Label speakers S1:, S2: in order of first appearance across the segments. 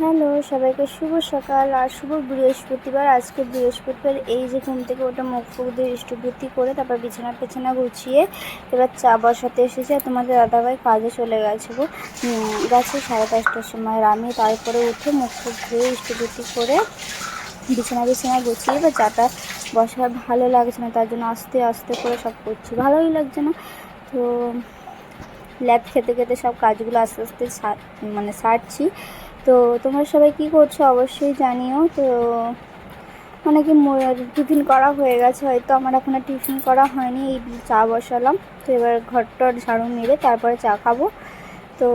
S1: Hello, সবাইকে শুভ সকাল আর শুভ বৃহস্পতিবার। আজকে বৃহস্পতিবার, এই যে ঘুম থেকে ওটা মুখ ফুক দিয়ে ইষ্টবৃত্তি করে তারপর বিছানা পেছানা গুছিয়ে এবার চা বসাতে এসেছে তোমাদের দাদাভাই কাজে চলে গেছে গো। গেছে সাড়ে পাঁচটার সময় আর আমি তারপরে উঠে মুখ ফুক ধুয়ে ইষ্টবৃত্তি করে বিছানা বিছানা গুছিয়ে এবার চাটা বসা ভালো লাগছে না, তার জন্য আস্তে আস্তে করে সব করছি। ভালোই লাগছে না, তো ল্যাব খেতে খেতে সব কাজগুলো আস্তে আস্তে মানে সারছি। তো তোমরা সবাই কি করছ অবশ্যই জানিও। তো অনেকে টিফিন করা হয়ে গেছে, হয়তো আমার এখনও টিফিন করা হয়নি, এই চা বসালাম। তো এবার ঘরটর ঝাড়ু মেরে তারপরে চা খাব। তো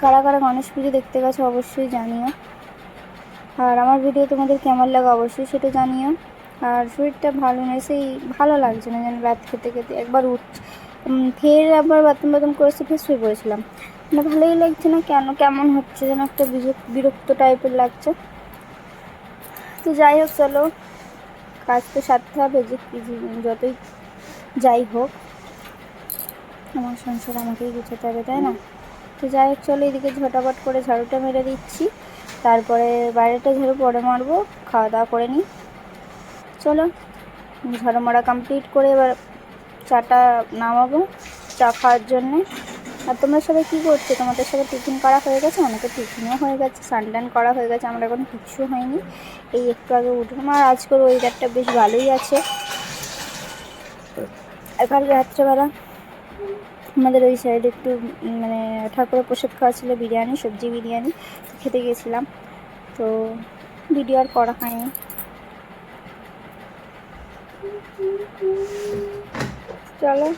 S1: কারা কারা গণেশ পুজো দেখতে গেছো অবশ্যই জানিও। আর আমার ভিডিও তোমাদের কেমন লাগে অবশ্যই সেটা জানিও। আর শরীরটা ভালো নেই, সেই ভালো লাগছে না যেন রাত খেতে খেতে। একবার উঠ ফের আবার বাথরুম বাথরুম করেছি ফের শুয়ে পড়েছিলাম। না, ভালোই লাগছে না। কেন, কেমন হচ্ছে যেন একটা বিরক- বিরক্ত টাইপের লাগছে। তো যাই হোক, চলো। কাজ তো সারতে হবে, যে যতই যাই হোক। আমার সংসার আমাকেই গুছোতে হবে, তাই না? তো যাই হোক, চলো এদিকে ঝটাপট করে ঝাড়ুটা মেরে দিচ্ছি। তারপরে বাইরেটা ঝাড়ু, পরে মারবো। খাওয়া দাওয়া করে নিই। চলো, ঝাড়ু মারা কমপ্লিট করে এবার চাটা নামাবো, চা খাওয়ার জন্যে। আর তোমরা সবাই কী করছ? তোমাদের সবাই টিফিন করা হয়ে গেছে? অনেকে টিফিনও হয়ে গেছে স্নান করা হয়ে গেছে, আমার এখন কিচ্ছু হয়নি। এই একটু আগে উঠলাম আর আজকের ওয়েদারটা বেশ ভালোই আছে। কালকে রাত্রেবেলা আমাদের ওই সাইডে একটু মানে ঠাকুরের প্রসাদ খাওয়া ছিল, বিরিয়ানি, সবজি বিরিয়ানি খেতে গেছিলাম। তো ভিডিও আর করা হয়নি। চলো।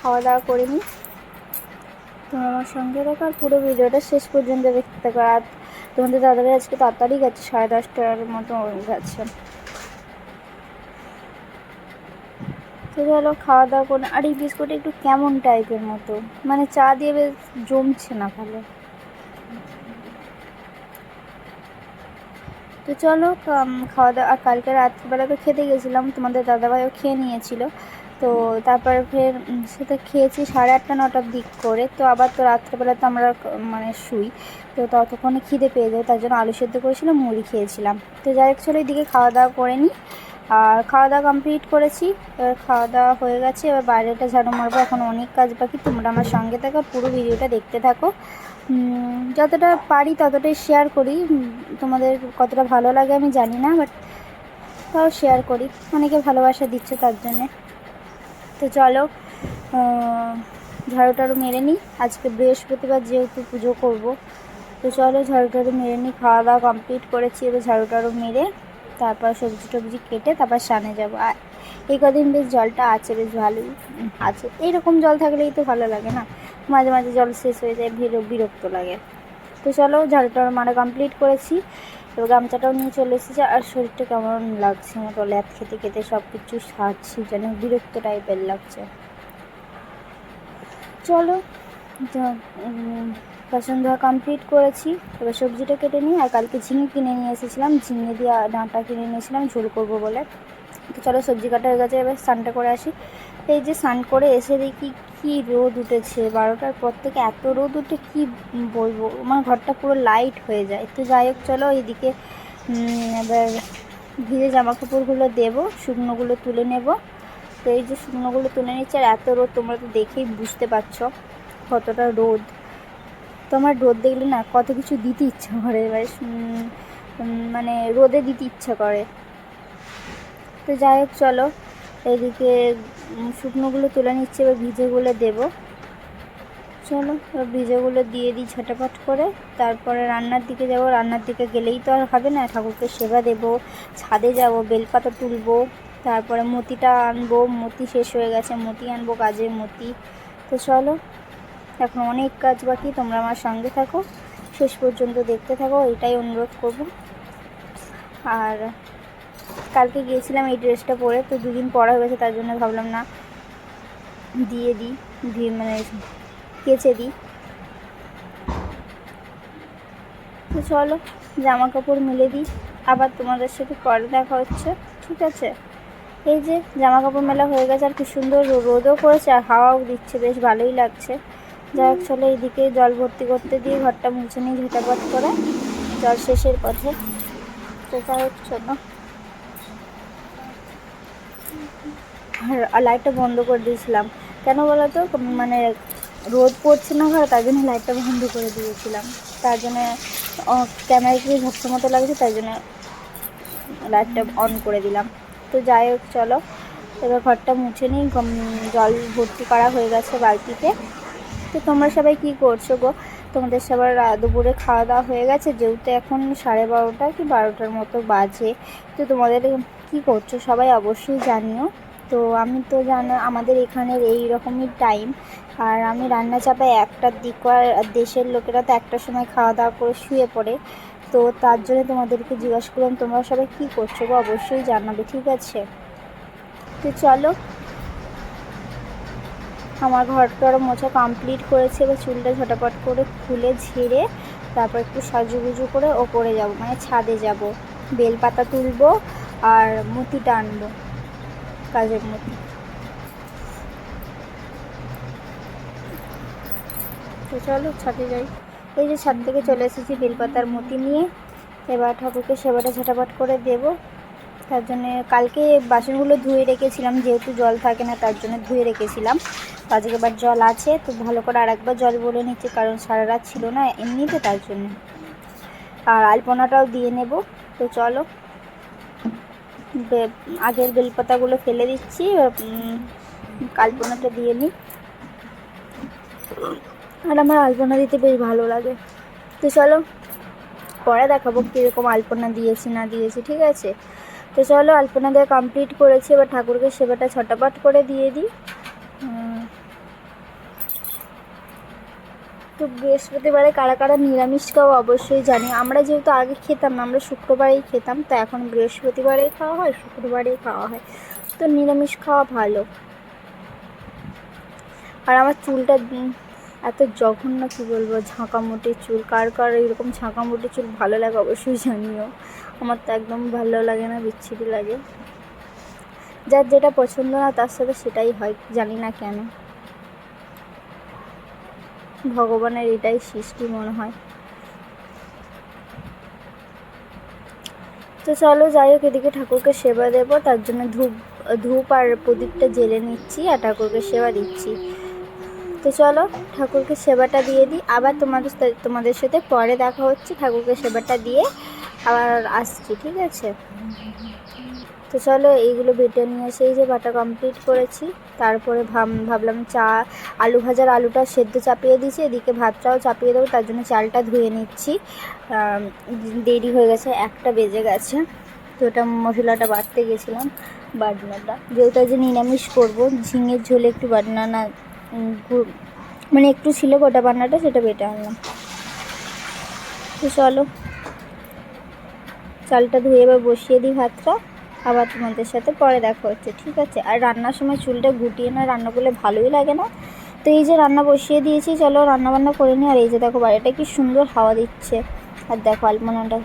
S1: খাওয়া দাওয়া করে নিই তুমি আমার সঙ্গে দেখো আর পুরো ভিডিওটা শেষ পর্যন্ত দেখতে থাকো। আর তোমাদের দাদাভাই আজকে তাড়াতাড়ি গেছে, সাড়ে দশটার মতো গেছে। তো চলো খাওয়া দাওয়া করে আর এই বিস্কুট একটু কেমন টাইপের মতো? মানে চা দিয়ে বেশ জমছে না ভালো। তো চলো খাওয়া দাওয়া আর কালকে রাত্রিবেলা তো খেতে গেছিলাম, তোমাদের দাদাভাইও খেয়ে নিয়েছিল। তো তারপরে ফের সেটা খেয়েছি সাড়ে আটটা, নটার দিক করে। তো আবার তো রাত্রেবেলা তো আমরা মানে শুই। তো ততক্ষণে খিদে পেয়ে যায়, তার জন্য আলু সেদ্ধ করেছিলাম, মুড়ি খেয়েছিলাম। তো যাই হোক, চলো এইদিকে খাওয়া দাওয়া করে নিই। আর খাওয়া দাওয়া কমপ্লিট করেছি। এবার খাওয়া দাওয়া হয়ে গেছে, এবার বাইরেটা ঝাড়ু মারবো। এখন অনেক কাজ বাকি, তোমরা আমার সঙ্গে থাকো, পুরো ভিডিওটা দেখতে থাকো। যতটা পারি ততটাই শেয়ার করি। তোমাদের কতটা ভালো লাগে আমি জানি না বাট তাও শেয়ার করি। অনেকে ভালোবাসা দিচ্ছে তার জন্যে। তো চলো ঝাড়ু টাড়ু মেরে নিই। আজকে বৃহস্পতিবার যেহেতু পুজো করব, তো চলো ঝাড়ু টাড়ু মেরে নিই। খাওয়া দাওয়া কমপ্লিট করেছি, এবার ঝাড়ু টাড়ু মেরে তারপর সবজি টবজি কেটে তারপর সানে যাব। আর এই কদিন বেশ জলটা আছে, বেশ ভালোই আছে। এইরকম জল থাকলেই তো ভালো লাগে না? মাঝে মাঝে জল শেষ হয়ে যায় বির- বিরক্ত লাগে। তো চলো ঝাড়ু টাড়ু মারা কমপ্লিট করেছি। এবার গামছাটাও নিয়ে চলে এসেছে আর শরীরটা কেমন লাগছে? মতো ল্যাপ খেতে খেতে সব কিছু সারছি যেন বিরক্ত টাইপের লাগছে। চলো তো, বাসন ধোয়া কমপ্লিট করেছি। এবার সবজিটা কেটে নিই আর কালকে ঝিঙে কিনে নিয়ে এসেছিলাম। ঝিঙে দিয়ে ডাঁটা কিনে নিয়েছিলাম ঝোল করব বলে। তো চলো সবজি কাটা হয়ে গেছে এবার স্নানটা করে আসি। এই যে স্নান করে এসে দেখি কি রোদ উঠেছে? বারোটার পর থেকে এত রোদ উঠে কি বলব? আমার ঘরটা পুরো লাইট হয়ে যায়। তো যাই হোক, চলো এইদিকে এবার ভিজে জামা কাপড়গুলো দেবো, শুকনোগুলো তুলে নেব। তো এই যে শুকনোগুলো তুলে নিচ্ছে, আর এত রোদ তোমরা তো দেখেই বুঝতে পারছ কতটা রোদ। তো আমার রোদ দেখলে না কত কিছু দিতে ইচ্ছা করে, এবার মানে রোদে দিতে ইচ্ছা করে। তো যাই হোক, চলো এদিকে শুকনোগুলো তুলে নিচ্ছে, এবার ভিজেগুলো দেবো। চলো, এবার ভিজেগুলো দিয়ে দিই ঝটাপট করে। তারপরে রান্নার দিকে যাব। রান্নার দিকে গেলেই তো আর হবে না। ঠাকুরকে সেবা দেব, ছাদে যাব, বেলপাতা তুলবো, তারপরে মতিটা আনব। মতি শেষ হয়ে গেছে। মতি আনব, কাজের মতি। তো চলো, এখন অনেক কাজ বাকি। তোমরা আমার সঙ্গে থাকো। শেষ পর্যন্ত দেখতে থাকো। এটাই অনুরোধ করব। আর কালকে গিয়েছিলাম এই ড্রেসটা পরে, তো দুদিন পরা হয়ে গেছে তার জন্য ভাবলাম না দিয়ে দিই, দিয়ে মানে কেচে দিই। তো চলো জামা কাপড় মিলে দিই, আবার তোমাদের সাথে পরে দেখা হচ্ছে, ঠিক আছে? এই যে জামা কাপড় মেলা হয়ে গেছে, আর কি সুন্দর রোদও করেছে আর হাওয়াও দিচ্ছে, বেশ ভালোই লাগছে। যাই হোক, চলো এইদিকে জল ভর্তি করতে দিয়ে ঘরটা মুছে নিয়ে ঝেটাপট করে, জল শেষের পথে। তো যাই হোক, চলো আর লাইটটা বন্ধ করে দিয়েছিলাম। কেন বলো তো মানে রোদ পড়ছে না ঘরে তার জন্য লাইটটা বন্ধ করে দিয়েছিলাম। তার জন্য ক্যামেরা কি ঝাপসা মতো লাগছে তাই জন্য লাইটটা অন করে দিলাম। তো যাই হোক, চলো। এবার ঘরটা মুছে নিই। জল ভর্তি করা হয়ে গেছে বালতিতে। তো তোমরা সবাই কি করছ গো? তোমাদের সবার দুপুরে খাওয়া দাওয়া হয়ে গেছে? যেহেতু এখন সাড়ে বারোটা কি বারোটার মতো বাজে। তো তোমাদের কি করছ? সবাই অবশ্যই জানিও। তো আমি তো জানো, আমাদের এখানের এই রকমই টাইম আর আমি রান্না চাপাই একটার দিক আর দেশের লোকেরা তো একটার সময় খাওয়া দাওয়া করে শুয়ে পড়ে। তো তার জন্য তোমাদেরকে জিজ্ঞাসা করলাম, তোমরা সবাই কী করছ গো? অবশ্যই জানাবে, ঠিক আছে? তো চলো। আমার ঘরটারও মোছা কমপ্লিট করেছে, এবার চুলটা ঝটাপট করে খুলে ঝেড়ে তারপর একটু সাজুগুজু করে ওপরে যাব মানে ছাদে যাব। বেলপাতা তুলবো আর মুতিটা আনব। কাজের মতো তো চলো ছাদে যাই। এই যে ছাদ থেকে চলে এসেছি বেলপাতার মতি নিয়ে। এবার ঠাকুরকে সেবাটা ঝাটাপাট করে দেব। তার জন্যে কালকে বাসনগুলো ধুয়ে রেখেছিলাম, যেহেতু জল থাকে না, তার জন্য ধুয়ে রেখেছিলাম। আজকে এবার জল আছে, তো ভালো করে আর একবার জল বলে নিচ্ছি, কারণ সারা রাত ছিল না এমনিতে তার জন্য। আর আলপনাটাও দিয়ে নেব। তো চলো আগের বেলপাতাগুলো ফেলে দিচ্ছি আলপনাটা দিয়ে নিই। আর আমার আলপনা দিতে বেশ ভালো লাগে। তো চলো, পরে দেখাবো কীরকম আলপনা দিয়েছি, না দিয়েছি, ঠিক আছে? তো চলো, আলপনা দেওয়া কমপ্লিট করেছি, এবার ঠাকুরকে সেবাটা ছটাপাট করে দিয়ে দিই। তো বৃহস্পতিবারে কারা কারা নিরামিষ খাওয়া অবশ্যই জানি। আমরা যেহেতু আগে খেতাম না, আমরা শুক্রবারেই খেতাম, তো এখন বৃহস্পতিবারেই খাওয়া হয়, শুক্রবারেই খাওয়া হয়। তো নিরামিষ খাওয়া ভালো। আর আমার চুলটা এত জঘন্য কী বলব, ঝাঁকামুটি চুল, কার কার এরকম ঝাঁকামুটি চুল ভালো লাগে অবশ্যই জানিও। আমার তো একদম ভালো লাগে না, বিচ্ছিরি লাগে। যার যেটা পছন্দ না, তার সাথে সেটাই হয়, জানি না কেন। ভগবানের এটাই সৃষ্টি মনে হয়। তো চলো যাই হোক, এদিকে ঠাকুরকে সেবা দেবো, তার জন্য ধূপ ধূপ আর প্রদীপটা জেলে নিচ্ছি আর ঠাকুরকে সেবা দিচ্ছি। তো চলো ঠাকুরকে সেবাটা দিয়ে দিই। আবার তোমাদের তোমাদের সাথে পরে দেখা হচ্ছে, ঠাকুরকে সেবাটা দিয়ে আবার আসছি, ঠিক আছে? তো চলো এইগুলো বেটে নিয়ে এসে এই যে বাটা কমপ্লিট করেছি। তারপরে ভাব, ভাবলাম চা, আলু ভাজার আলুটা সেদ্ধ চাপিয়ে দিয়েছি, এদিকে ভাতটাও চাপিয়ে দেবো, তার জন্য চালটা ধুয়ে নিচ্ছি। দেরি হয়ে গেছে, একটা বেজে গেছে। তো ওটা মশলাটা বাটতে গেছিলাম, বাটনাটা। যেহেতু যে নিরামিষ করব, ঝিঙের ঝোলে একটু বাটনা না মানে একটু ছিল গোটা বান্নাটা সেটা বেটে আনলাম। তো চলো, চালটা ধুয়ে এবার বসিয়ে দিই ভাতটা। আবার তোমাদের সাথে পরে দেখা হচ্ছে, ঠিক আছে? আর রান্নার সময় চুলটা গুটিয়ে না, রান্না করলে ভালোই লাগে না? তো এই যে রান্না বসিয়ে দিয়েছি, চলো রান্না বান্না করে নিই। আর এই যে দেখো, বাড়িটা কি সুন্দর হাওয়া দিচ্ছে। আর দেখো আলপনাটা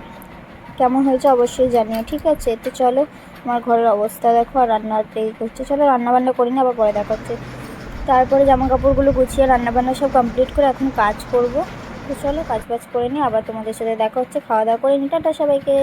S1: কেমন হয়েছে অবশ্যই জানিও, ঠিক আছে? তো চলো, আমার ঘরের অবস্থা দেখো, আর রান্নার এই করছে। চলো রান্না বান্না করি না আবার পরে দেখা হচ্ছে। তারপরে জামা কাপড়গুলো গুছিয়ে রান্না বান্না সব কমপ্লিট করে এখন কাজ করব। তো চলো, কাজ বাজ করে নিই, আবার তোমাদের সাথে দেখা হচ্ছে। খাওয়া দাওয়া করে নিই। টাটা সবাইকে।